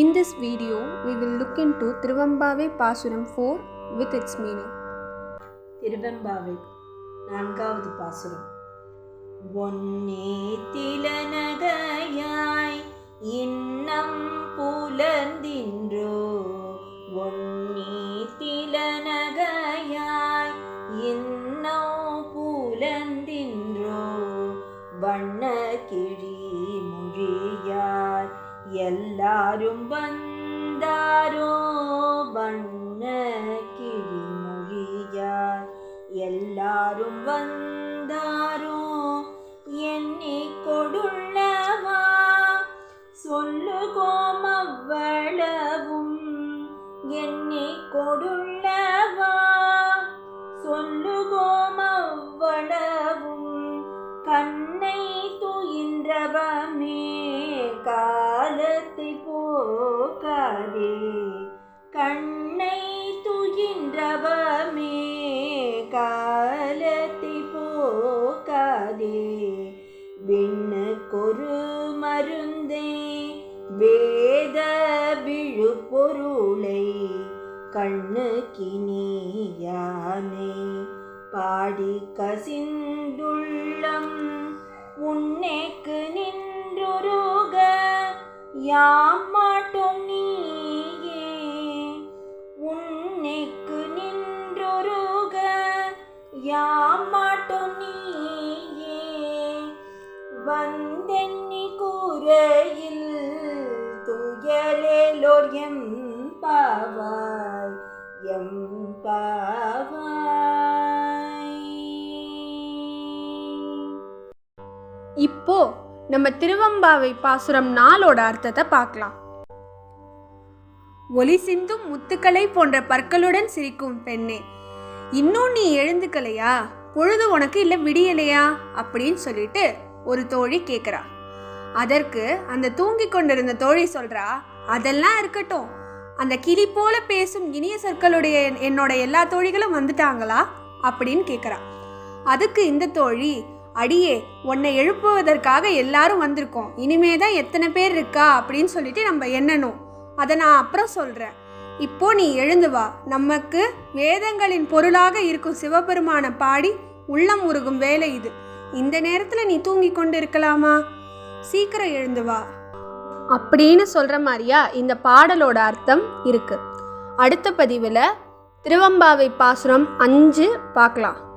In this video, we will look into Tiruvambave Pasuram 4 with its meaning. Thiruvempavai நான்காவது பாசுரம். ஒன்னே திலநகையாய் இன்னம் புலந்தின்றோ ஒன்னே திலநகையாய் இன்னம் புலந்தின்றோ வண்ண கிழி எல்லாரும் வந்தாரோ வண்ண கிழிமொழியார் எல்லாரும் வந்தாரோ எண்ணி கொடுள்ளவா சொல்லுகோம் அவ்வளவும் எண்ணி கொடுள்ளவா போக்காதே கண்ணை துகின்றவமே காலத்தை போக்காதே. விண்ணுக்கொரு மருந்தே வேத விழுப்பொருளை கண்ணு கினியானே பாடி கசிந்துள்ளம் உன்னைக்கு யாம் மாட்டோம் நீயே. உன்னைக்கு நின்றொருக. யாம் மாட்டோம் நீயே. வந்தென்னி கூரையில் துயலேலோர் எம் பாவாய் எம் பாவாய் இப்போ நம்ம திருவம்பாவை பாசுரம் நாளோட அர்த்தத்தை பார்க்கலாம். ஒலி சிந்தும் முத்துக்களை போன்ற பற்களுடன் சிரிக்கும் பெண்ணே இன்னும் நீ எழுந்துக்கலையா? பொழுது உனக்கு இல்லை விடியலையா? அப்படின்னு சொல்லிட்டு ஒரு தோழி கேட்குறா அதற்கு அந்த தூங்கி கொண்டிருந்த தோழி சொல்றா அதெல்லாம் இருக்கட்டும். அந்த கிளி போல பேசும் இனிய சொற்களுடைய என்னோட எல்லா தோழிகளும் வந்துட்டாங்களா? அப்படின்னு கேட்குறா அதுக்கு இந்த தோழி அடியே உன்னை எழுப்புவதற்காக எல்லாரும் வந்திருக்கோம். இனிமே தான் எத்தனை பேர் இருக்கா? அப்படின்னு சொல்லிட்டு நம்ம எண்ணணும். அதை நான் அப்புறம் சொல்கிறேன் இப்போ நீ எழுந்து வா. நமக்கு வேதங்களின் பொருளாக இருக்கும் சிவபெருமானை பாடி உள்ளம் உருகும் வேலை இது. இந்த நேரத்தில் நீ தூங்கி கொண்டு இருக்கலாமா சீக்கிரம் எழுந்து வா. அப்படின்னு சொல்கிற மாதிரியா இந்த பாடலோட அர்த்தம் இருக்குது அடுத்த பதிவில் திருவம்பாவை பாசுரம் அஞ்சு பார்க்கலாம்.